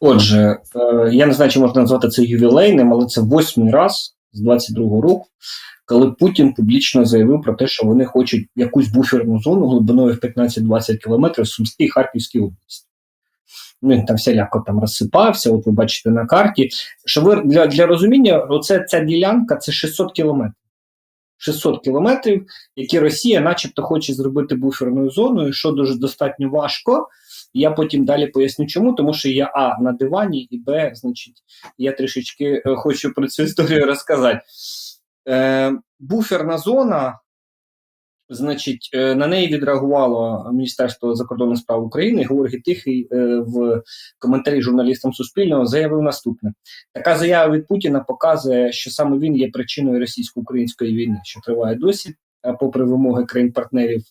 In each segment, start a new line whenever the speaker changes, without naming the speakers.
Отже, е, я не знаю, чи можна назвати це ювілейним, але це восьмий раз з 22-го року, коли Путін публічно заявив про те, що вони хочуть якусь буферну зону глибиною в 15-20 кілометрів в Сумській Харківській області. Ну, Він там всіляко там розсипався, от ви бачите на карті. Що ви для, для розуміння, оце ця ділянка це 600 кілометрів. 600 кілометрів, які Росія, начебто, хоче зробити буферною зоною, що дуже достатньо важко. Я потім далі поясню, чому, тому що я А на дивані, і Б, значить, я трішечки е, хочу про цю історію розказати. Е, буферна зона, значить, е, на неї відреагувало Міністерство закордонних справ України. Георгій Тихий е, в коментарі журналістам Суспільного заявив наступне: така заява від Путіна показує, що саме він є причиною російсько-української війни, що триває досі, попри вимоги країн-партнерів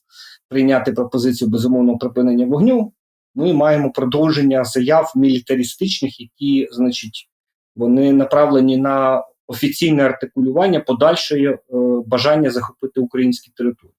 прийняти пропозицію безумовного припинення вогню. Ми маємо продовження заяв мілітаристичних, які, значить, вони направлені на офіційне артикулювання подальшої е, бажання захопити українські території.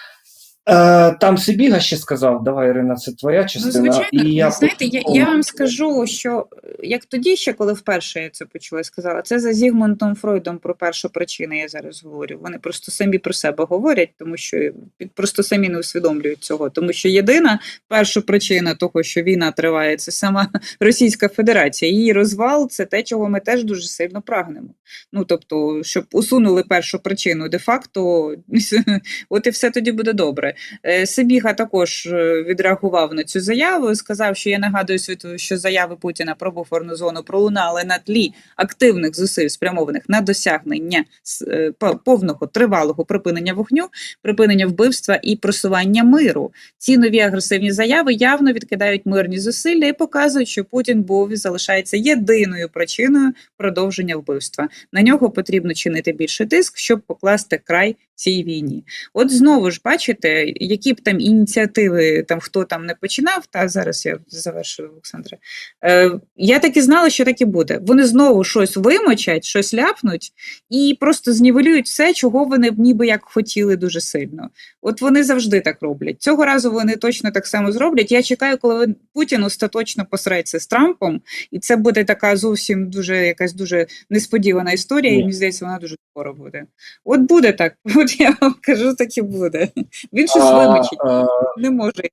там Сибіга ще сказав, давай, Ірина, це твоя
Ну,
частина.
звичайно,
і я
знаєте, я, я вам скажу, що е, як тоді ще, коли вперше я це почула, сказала, це за Зігмундом Фройдом про першу причину я зараз говорю. Вони просто самі про себе говорять, тому що просто самі не усвідомлюють цього. Тому що єдина перша причина того, що війна триває, це сама Російська Федерація. Її розвал це те, чого ми теж дуже сильно прагнемо. Ну тобто, щоб усунули першу причину, де-факто, от і все тоді буде добре. Е, Сибіга також е, відреагував на цю заяву. Сказав, що я нагадую світу, що заяви Путіна про буферну зону пролунали на тлі активних зусиль, спрямованих на досягнення е, по- повного тривалого припинення вогню, припинення вбивства і просування миру. Ці нові агресивні заяви явно відкидають мирні зусилля і показують, що Путін був і залишається єдиною причиною продовження вбивства. На нього потрібно чинити більше тиск, щоб покласти край цій війні. От знову ж бачите, які б там ініціативи там хто там не починав, та зараз я завершую, Олександре. Е, я так і знала, що так і буде. Вони знову щось вимочать, щось ляпнуть і просто знівелюють все, чого вони б ніби як хотіли дуже сильно. От вони завжди так роблять. Цього разу вони точно так само зроблять. Я чекаю, коли Путін остаточно посреться з Трампом, і це буде така зовсім дуже якась дуже несподівана історія, і мені здається, вона дуже скоро буде. От буде так. От я вам кажу, так і буде. Він щось
а,
вимочить,
е,
не може.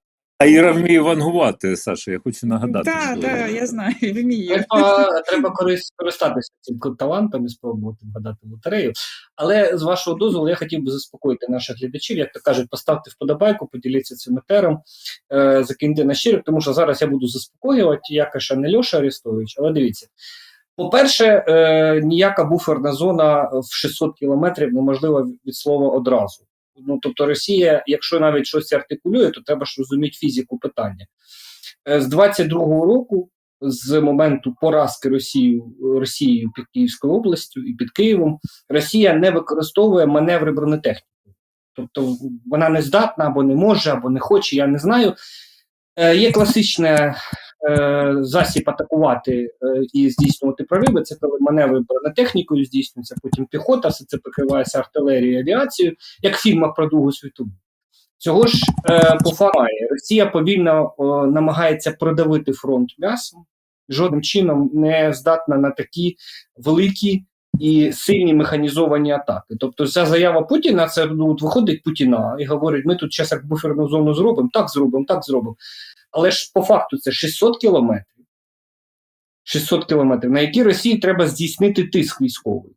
А Іра вміє вангувати, Саша, я хочу нагадати.
Так, так, я знаю, вмію.
Треба, треба корис- скористатися цим талантом і спробувати вгадати лотерею. Але з вашого дозволу я хотів би заспокоїти наших глядачів. Як то кажуть, поставте вподобайку, поділіться цим етером, е, закиньте на щирик, тому що зараз я буду заспокоювати. Я каша не Льоша Арестович, але дивіться. По-перше, е, ніяка буферна зона в 600 кілометрів неможлива від слова одразу. Ну, тобто, Росія, якщо навіть щось артикулює, то треба ж розуміти фізику питання. Е, з 22-го року з моменту поразки Росії Росією під Київською областю і під Києвом Росія не використовує маневри бронетехніки. Тобто вона не здатна або не може, або не хоче, я не знаю. Е, є класичне е, засіб атакувати е, і здійснювати прориви. Це коли маневри бронетехнікою здійснюються, потім піхота, все це прикривається артилерією, авіацією, як в фільмах про Другу світову. Цього ж е, по факту. Росія повільно о, намагається продавити фронт м'ясом, жодним чином не здатна на такі великі і сильні механізовані атаки. Тобто, ця заява Путіна, це ну, от виходить Путіна і говорить: ми тут зараз як буферну зону зробимо, так зробимо, так зробимо. Але ж по факту це 600 кілометрів. 600 кілометрів, на які Росії треба здійснити тиск військовий.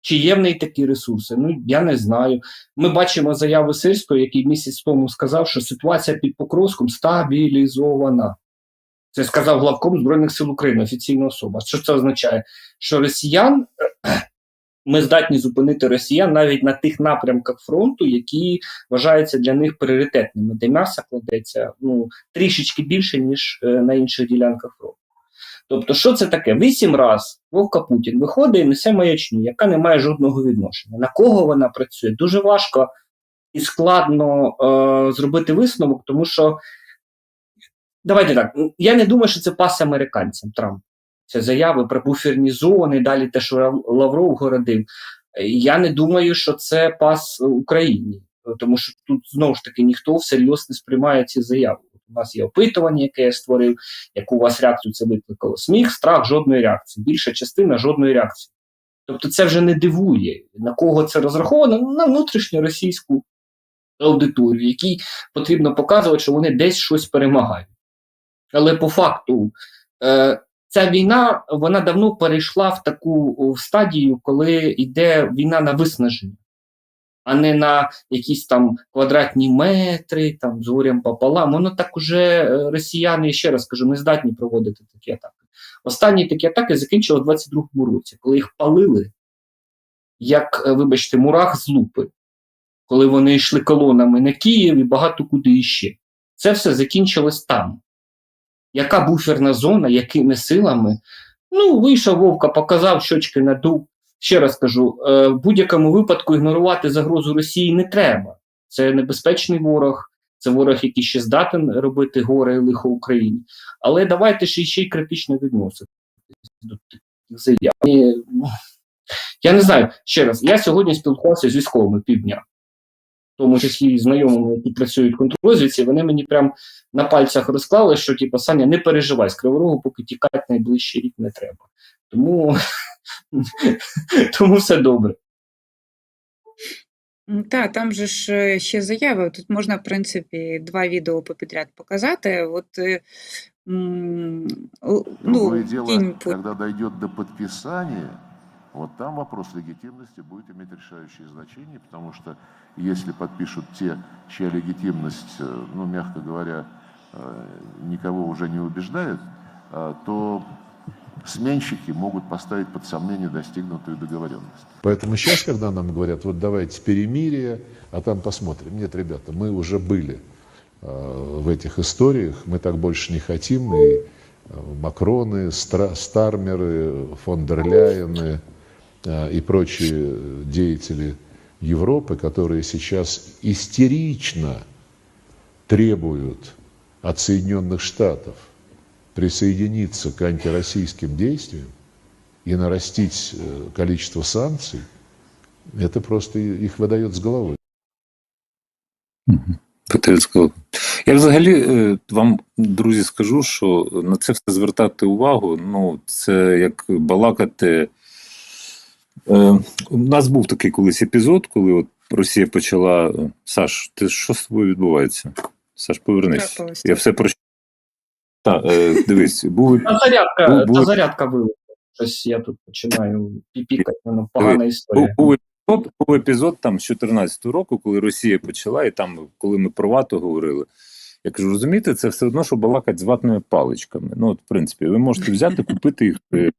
Чи є в неї такі ресурси? Ну, я не знаю. Ми бачимо заяви Сирського, який місяць тому сказав, що ситуація під Покровськом стабілізована. Це сказав главком Збройних сил України, офіційна особа. Що це означає? Що росіян ми здатні зупинити росіян навіть на тих напрямках фронту, які вважаються для них пріоритетними, де м'ясо кладеться ну, трішечки більше, ніж е, на інших ділянках фронту. Тобто, що це таке? Вісім раз Вовка Путін виходить і несе маячню, яка не має жодного відношення. На кого вона працює? Дуже важко і складно е, зробити висновок, тому що давайте так. Я не думаю, що це пас американцям Трамп. Це заяви про буферні зони, далі те, що Лавров городив. Я не думаю, що це пас Україні, тому що тут знову ж таки ніхто всерйоз не сприймає ці заяви. у нас є опитування, яке я створив, яку у вас реакцію це викликало. Сміх, страх, жодної реакції. Більша частина жодної реакції. Тобто це вже не дивує, на кого це розраховано? Ну, на внутрішню російську аудиторію, якій потрібно показувати, що вони десь щось перемагають. Але по факту е, ця війна вона давно перейшла в таку стадію, коли йде війна на виснаження, а не на якісь там квадратні метри, там з горем пополам. Воно так уже е, росіяни, ще раз кажу, не здатні проводити такі атаки. Останні такі атаки закінчили в 22-му році, коли їх палили, як, е, вибачте, мурах з лупи, коли вони йшли колонами на Київ і багато куди іще. Це все закінчилось там. Яка буферна зона, якими силами? Ну, вийшов Вовка, показав щочки надув. Ще раз кажу: е, в будь-якому випадку ігнорувати загрозу Росії не треба. Це небезпечний ворог, це ворог, який ще здатен робити горе і лихо Україні. Але давайте ж ще й критично відноситися до таких заяв. Ну, Я не знаю, ще раз, я сьогодні спілкувався з військовими півдня, тому числі і знайомими, які працюють в контррозвідці, вони мені прям на пальцях розклали, що типу, Саня, не переживай, з Криворогу, поки тікати найближчий рік не треба. Тому, тому все добре.
Так, там же ж е, ще заяви. Тут можна, в принципі, два відео попідряд показати. От, е, л-
Другое
ну,
дело, когда дойдет до подписания, вот там вопрос легитимности будет иметь решающее значение, потому что если подпишут те, чья легитимность, э, ну, мягко говоря, э, никого уже не убеждает, э, то сменщики могут поставить под сомнение достигнутую договоренность.
Поэтому сейчас, когда нам говорят, вот давайте перемирие, а там посмотрим. Нет, ребята, мы уже были в этих историях, мы так больше не хотим. И Макроны, Стармеры, фон дер Ляйены и прочие деятели Европы, которые сейчас истерично требуют от Соединенных Штатов присоединиться к антироссийским действиям и нарастить э, количество санкций, это просто их выдает с головы.
Я взагалі вам, друзі, скажу, що на це все звертати увагу. Ну, це як балакати. Е, У нас був такий колись епізод, коли от Росія почала. е, Саш, ти що з тобою відбувається? Саш, повернись.
Трапилось.
Я все про Так, е, дивись, був
Та зарядка,
Бу- бу-
та зарядка вилетіла. Щось я тут починаю піпікати, воно погана
був,
історія.
був, епізод, був епізод там з 14 року, коли Росія почала, і там, коли ми про вату говорили. Я кажу, розумієте, це все одно, що балакать з ватними паличками. Ну, от, в принципі, ви можете взяти, купити їх е,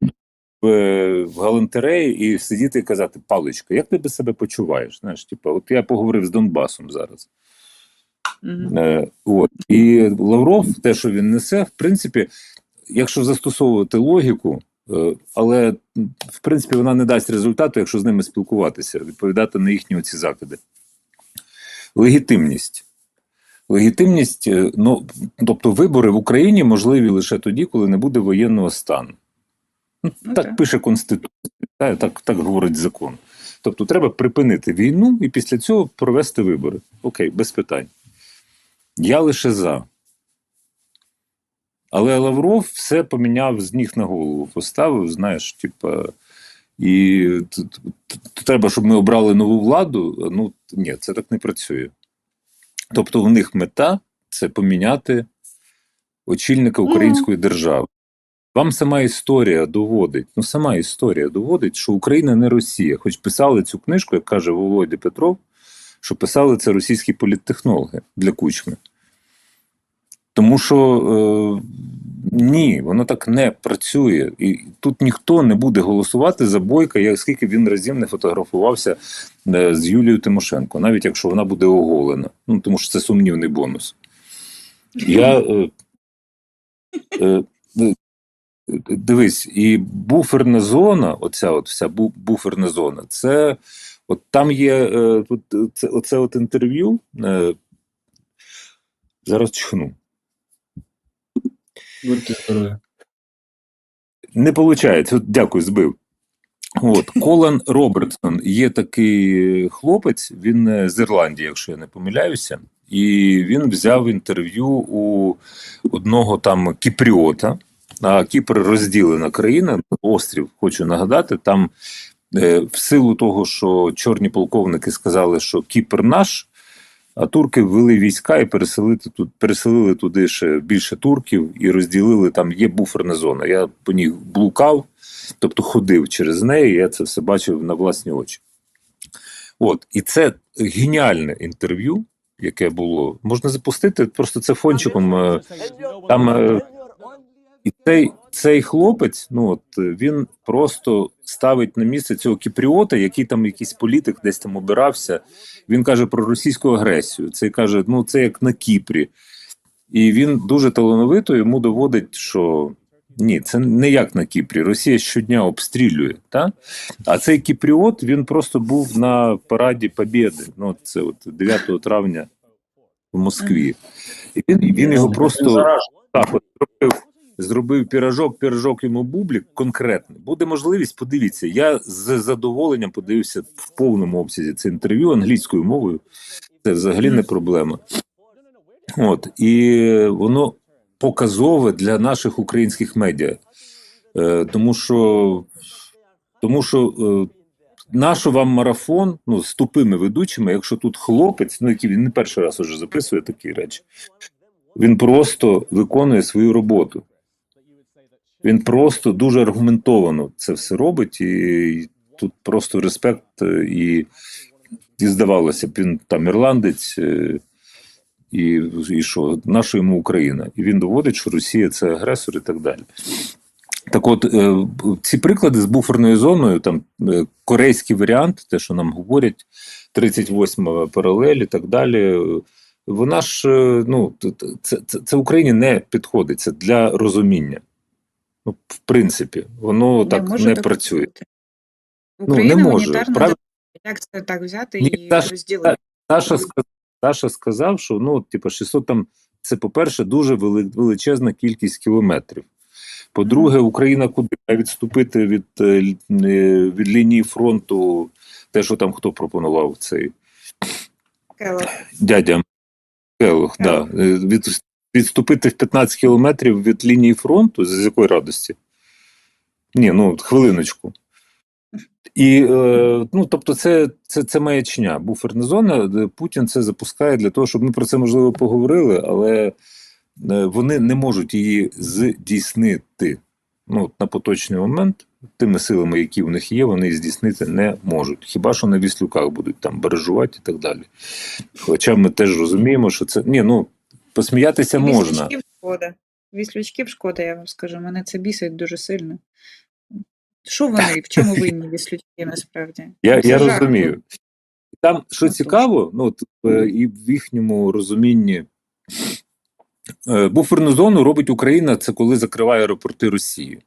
в, в галантереї і сидіти і казати, паличка, як ти би себе почуваєш? Знаєш, типу, от я поговорив з Донбасом зараз.
Мгм.
Е, от. І Лавров, те, що він несе, в принципі, якщо застосовувати логіку, е, але в принципі вона не дасть результату, якщо з ними спілкуватися, відповідати на їхні оці закиди. Легітимність. Легітимність, е, ну, тобто вибори в Україні можливі лише тоді, коли не буде воєнного стану. Ну,
Ну,
так пише Конституція, так, так, говорить закон. Тобто треба припинити війну і після цього провести вибори. Окей, без питань. Я лише за. Але Лавров все поміняв з ніг на голову, поставив, знаєш, типа. І треба, щоб ми обрали нову владу. Ну ні, це так не працює. Тобто, в них мета це поміняти очільника української держави. Вам сама історія доводить, ну сама історія доводить, що Україна не Росія. Хоч писали цю книжку, як каже Володя Петров, що писали це російські політтехнологи для кучми. Тому що е, ні, воно так не працює. І тут ніхто не буде голосувати за Бойка, як скільки він разів не фотографувався е, з Юлією Тимошенко, навіть якщо вона буде оголена. Ну, тому що це сумнівний бонус. Я е, е, дивись, і буферна зона, оця от вся буферна зона, це от там є е, тут це, оце от інтерв'ю. Е, зараз чхну. Не виходить. От, дякую, збив. От, Колан Робертсон є такий хлопець, він е, з Ірландії, якщо я не помиляюся. і він взяв інтерв'ю у одного там кіпріота. Кіпр розділена країна, острів, хочу нагадати, там е, в силу того, що чорні полковники сказали, що Кіпр наш, а турки ввели війська і переселили, тут, переселили туди ще більше турків і розділили, там є буферна зона. Я по ній блукав, тобто ходив через неї, я це все бачив на власні очі. От, і це геніальне інтерв'ю, яке було. Можна запустити, просто це фончиком. е, Там е, і цей, цей хлопець, ну от він просто ставить на місце цього кіпріота, який там якийсь політик десь там обирався. Він каже про російську агресію. Це каже, ну це як на Кіпрі. І він дуже талановито йому доводить, що ні, це не як на Кіпрі. Росія щодня обстрілює. Та? А цей кіпріот він просто був на параді Побєди. Ну, це от 9 травня в Москві. І він, він його просто так от зробив, зробив пірожок, пірожок йому бублік конкретний. Буде можливість, подивіться. Я з задоволенням подивився в повному обсязі це інтерв'ю англійською мовою. Це взагалі не проблема. От і воно показове для наших українських медіа, е, тому що тому що е, нащо вам марафон ну, з тупими ведучими, якщо тут хлопець, ну який він не перший раз уже записує такі речі, він просто виконує свою роботу. Він просто дуже аргументовано це все робить, і тут просто респект, е, і, і здавалося б, він там ірландець, е, і, і що, наша йому Україна. І він доводить, що Росія це агресор і так далі. Так от, е, ці приклади з буферною зоною, там корейський варіант, те, що нам говорять, 38 паралель і так далі. Вона ж ну це, це, це Україні не підходить. Це для розуміння. Ну, в принципі, воно так не
так
працює.
бути.
не може. Правильно?
Як це так взяти
Ні,
і
ж-
розділити?
Саша, ска- Саша сказав, що ну, типу, 600 там це, по-перше, дуже величезна кількість кілометрів. По-друге, Україна куди відступити від, е, е, від лінії фронту, те, що там хто пропонував цей
Кело.
дядя Келох, да. Е, від, відступити в 15 кілометрів від лінії фронту, з якої радості? Ні, ну хвилиночку. І е, ну, тобто, це, це, це маячня, буферна зона. де Путін це запускає для того, щоб ми про це можливо поговорили, але е, вони не можуть її здійснити. Ну, на поточний момент, тими силами, які в них є, вони здійснити не можуть. Хіба що на віслюках будуть там бережувати і так далі. Хоча ми теж розуміємо, що це ні, ну посміятися можна.
Віслючків шкода. Віслючків шкода, я вам скажу. Мене це бісить дуже сильно. Що вони? В чому винні віслючки насправді?
Я, я розумію. Там, що цікаво, ну е, і в їхньому розумінні е, буферну зону робить Україна, це коли закриває аеропорти Росії.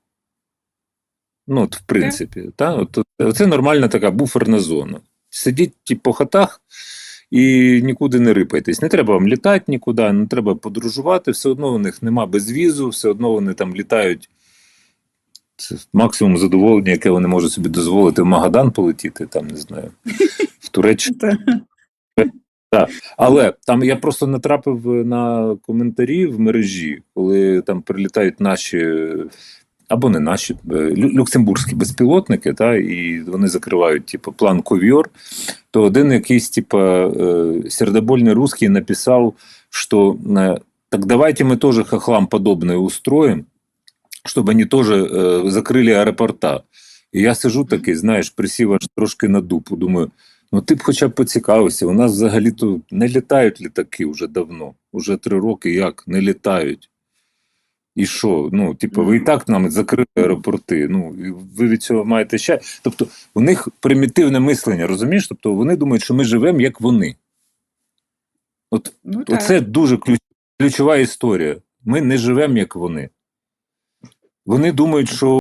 Ну, от, в принципі, та? От, це нормальна така буферна зона. Сидіть ті, по хатах і нікуди не рипайтесь. Не треба вам літати нікуди, не треба подорожувати, все одно у них нема безвізу, все одно вони там літають. Це максимум задоволення, яке вони можуть собі дозволити в Магадан полетіти, там не знаю, в Туреччину.
Та.
Але там я просто натрапив на коментарі в мережі, коли там прилітають наші Або не наші е, лю- люксембурзькі безпілотники, та, і вони закривають типу, план Ковьор, то один якийсь типу, е, сердобольний русский написав, що е, так давайте мы тоже хохлам подобное устроим, чтобы они тоже э, закрыли аеропорта. І я сижу такий, знаєш, присів аж трошки на дупу. Думаю, ну ти б хоча б поцікавився. У нас взагалі-то не літають літаки вже давно. Уже три роки як не літають. І що? Ну, типу, ви і так нам закрили аеропорти. Ну, ви від цього маєте ще. Тобто, у них примітивне мислення, розумієш? Тобто вони думають, що ми живемо як вони. От
Ну.
Оце дуже ключ, ключова історія. Ми не живемо як вони. Вони думають, що